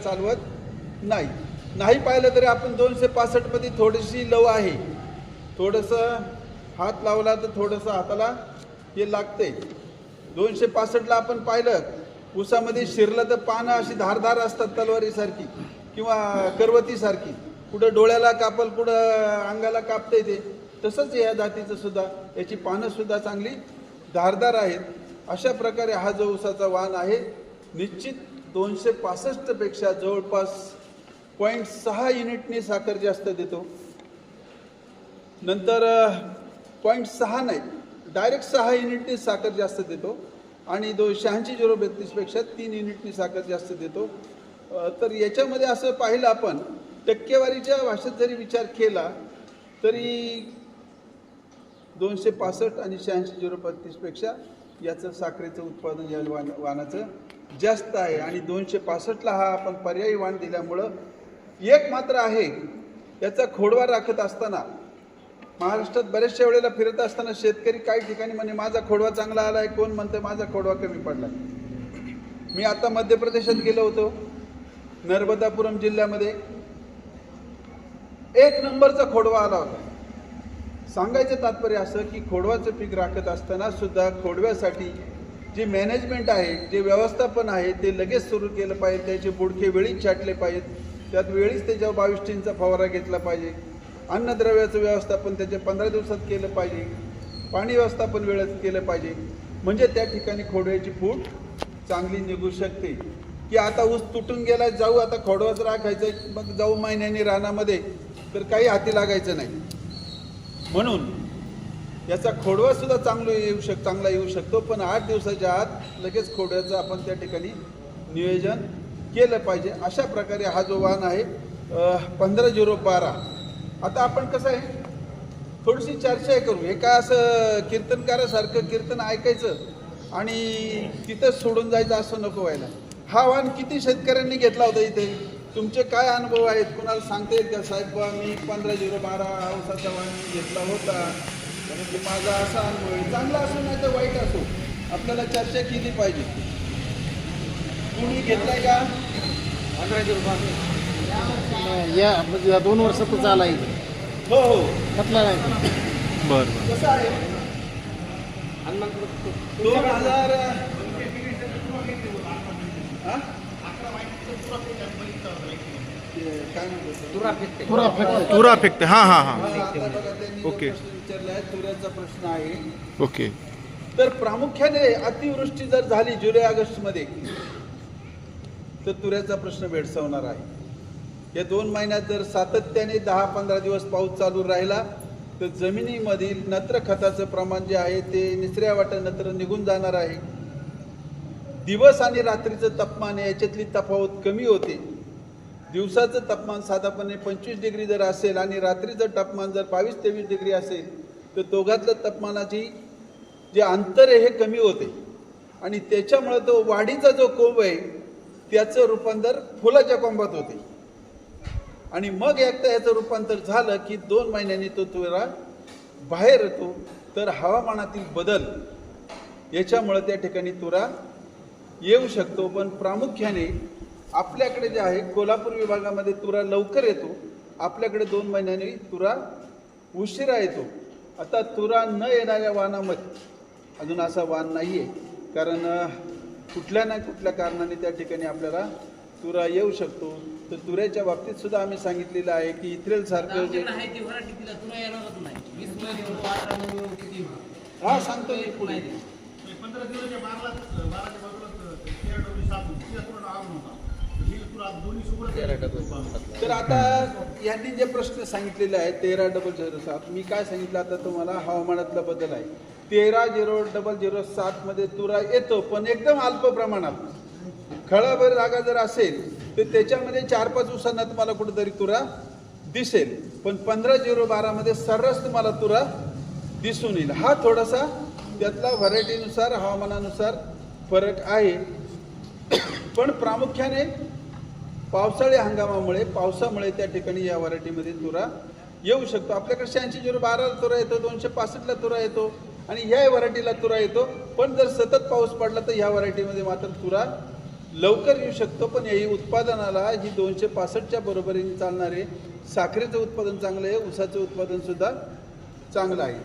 चालवत नाही. नाही पाहिलं तरी आपण दोनशे पासष्टमध्ये थोडीशी लव आहे. थोडंसं हात लावला तर थोडंसं हाताला हे लागते दोनशे पासष्टला आपण पाहिलं ऊसामध्ये शिरलं तर पानं अशी धारधार असतात तलवारीसारखी किंवा करवतीसारखी. कुठं डोळ्याला कापल कुठं अंगाला कापते ते. तसंच या जातीचं सुद्धा याची पानंसुद्धा चांगली धारदार आहेत. अशा प्रकारे हा जो ऊसाचा वाण आहे निश्चित दोनशे पासष्टपेक्षा जवळपास पॉईंट सहा युनिटनी साखर जास्त देतो. नंतर पॉईंट सहा नाही डायरेक्ट सहा युनिटनी साखर जास्त देतो. आणि दो शहाऐंशी झिरो बत्तीसपेक्षा तीन युनिटनी साखर जास्त देतो. तर याच्यामध्ये असं पाहिलं आपण टक्केवारीच्या भाषेत जरी विचार केला तरी दोनशे पासष्ट आणि शहाऐंशी झिरो बत्तीसपेक्षा याचं साखरेचं उत्पादन या वाण वाणाचं जास्त आहे आणि दोनशे पासष्टला हा आपण पर्यायी वाण दिल्यामुळं एक मात्र आहे याचा खोडवा राखत असताना महाराष्ट्रात बऱ्याचशा वेळेला फिरत असताना शेतकरी काही ठिकाणी म्हणे माझा खोडवा चांगला आला आहे कोण म्हणतंय माझा खोडवा कमी पडला मी आता मध्य प्रदेशात गेलो होतो नर्मदापुरम जिल्ह्यामध्ये. एक नंबरचा खोडवा आला होता. सांगायचं तात्पर्य असं की खोडवाचं पीक राखत असताना सुद्धा खोडव्यासाठी जे मॅनेजमेंट आहे जे व्यवस्थापन आहे ते लगेच सुरू केलं पाहिजे. त्याचे बुडके वेळीच छाटले पाहिजेत. त्यात वेळीच त्याच्यावर बावीस टीनचा फवारा घेतला पाहिजे. अन्नद्रव्याचं व्यवस्थापन त्याचे पंधरा दिवसात केलं पाहिजे. पाणी व्यवस्थापन वेळेत केलं पाहिजे. म्हणजे त्या ठिकाणी खोडव्याची फूट चांगली निघू शकते. की आता ऊस तुटून गेला जाऊ आता खोडवाच राखायचं मग जाऊ महिन्याने रानामध्ये तर काही हाती लागायचं नाही. म्हणून याचा खोडवा सुद्धा चांगला येऊ शक चांगला येऊ शकतो. पण आठ दिवसाच्या आत लगेच खोडव्याचं आपण त्या ठिकाणी नियोजन केलं पाहिजे. अशा प्रकारे हा जो वाहन आहे पंधरा झिरो बारा. आता आपण कसं आहे थोडीशी चर्चा करू. एका असं कीर्तनकारासारखं कीर्तन ऐकायचं आणि तिथंच सोडून जायचं असं नको व्हायला. हा वाहन किती शेतकऱ्यांनी घेतला होता इथे? तुमचे काय अनुभव आहेत? कुणाला सांगता येईल का? साहेब मी पंधरा झिरो बारा औसाचा वाहन घेतला होता. परंतु माझा असा अनुभव आहे चांगला असो नाही तर वाईट असो आपल्याला चर्चा केली पाहिजे कुणी घेतलाय का या म्हणजे या दोन वर्षातच आला आहे हो हो घातला नाही बरं बरं कसं आहे दोन हजार हा? काय म्हणतात? पुरा फेकतो. तुरा फेकते. हां हां हां. हा, आता बघा त्यांनी जो ओके. प्रश्न विचारलाय तुऱ्याचा प्रश्न आहे. ओके. तर प्रामुख्याने अतिवृष्टी जर झाली जुलै ऑगस्टमध्ये तर तुऱ्याचा प्रश्न भेडसावणार आहे. या दोन महिन्यात जर सातत्याने दहा पंधरा दिवस पाऊस चालू राहिला तर जमिनीमधील नत्र खताचं प्रमाण जे आहे ते निचऱ्या वाटा नत्र निघून जाणार आहे. दिवस आणि रात्रीचं तापमान आहे, याच्यातली तफावत कमी होते. दिवसाचं तापमान साधारणपणे पंचवीस डिग्री जर असेल आणि रात्रीचं तापमान जर बावीस तेवीस डिग्री असेल तर दोघातलं तापमानाची जे अंतर आहे हे कमी होते. आणि त्याच्यामुळं तो वाढीचा जो कोंब आहे त्याचं रूपांतर फुलाच्या कोंबात होते. आणि मग एकदा याचं रूपांतर झालं की दोन महिन्यांनी तो तुरा बाहेर येतो तर हवामानातील बदल याच्यामुळं त्या ठिकाणी तुरा येऊ शकतो. पण प्रामुख्याने आपल्याकडे जे आहे कोल्हापूर विभागामध्ये तुरा लवकर येतो. आपल्याकडे दोन महिन्यांनी तुरा उशिरा येतो. आता तुरा न येणाऱ्या वाहनामध्ये अजून असा वाहन नाही आहे कारण कुठल्या ना कुठल्या कारणाने त्या ठिकाणी आपल्याला तुरा येऊ शकतो. तर तुऱ्याच्या बाबतीत सुद्धा आम्ही सांगितलेलं आहे की इथ्रेल सारखं जे हा सांगतो मी पुढे पंधरा दिवसाच्या बाराला बाराच्या बाजूला तर आता यांनी जे प्रश्न सांगितलेले आहेत तेरा डबल झिरो सात मी काय सांगितलं आता तुम्हाला? हवामानातला बदल आहे. तेरा झिरो डबल झिरो सातमध्ये तुरा येतो पण एकदम अल्प प्रमाणात. खळाभर जागा जर असेल तर त्याच्यामध्ये चार पाच दिवसांना तुम्हाला कुठेतरी तुरा दिसेल. पण पंधरा झिरो बारामध्ये सर्रास तुम्हाला तुरा दिसून येईल. हा थोडासा त्यातला व्हरायटीनुसार हवामानानुसार फरक आहे. पण प्रामुख्याने पावसाळी हंगामामुळे पावसामुळे त्या ठिकाणी या व्हरायटीमध्ये तुरा येऊ शकतो. आपल्याकडे शहाऐंशी झिरो बाराला तुरा येतो दोनशे पासष्टला तुरा येतो आणि ह्या व्हरायटीला तुरा येतो. पण जर सतत पाऊस पडला तर ह्या व्हरायटीमध्ये मात्र तुरा लवकर येऊ शकतो. पण याही उत्पादनाला ही दोनशे पासष्टच्या बरोबरीने चालणारे साखरेचं उत्पादन चांगलं आहे ऊसाचं उत्पादनसुद्धा चांगलं आहे.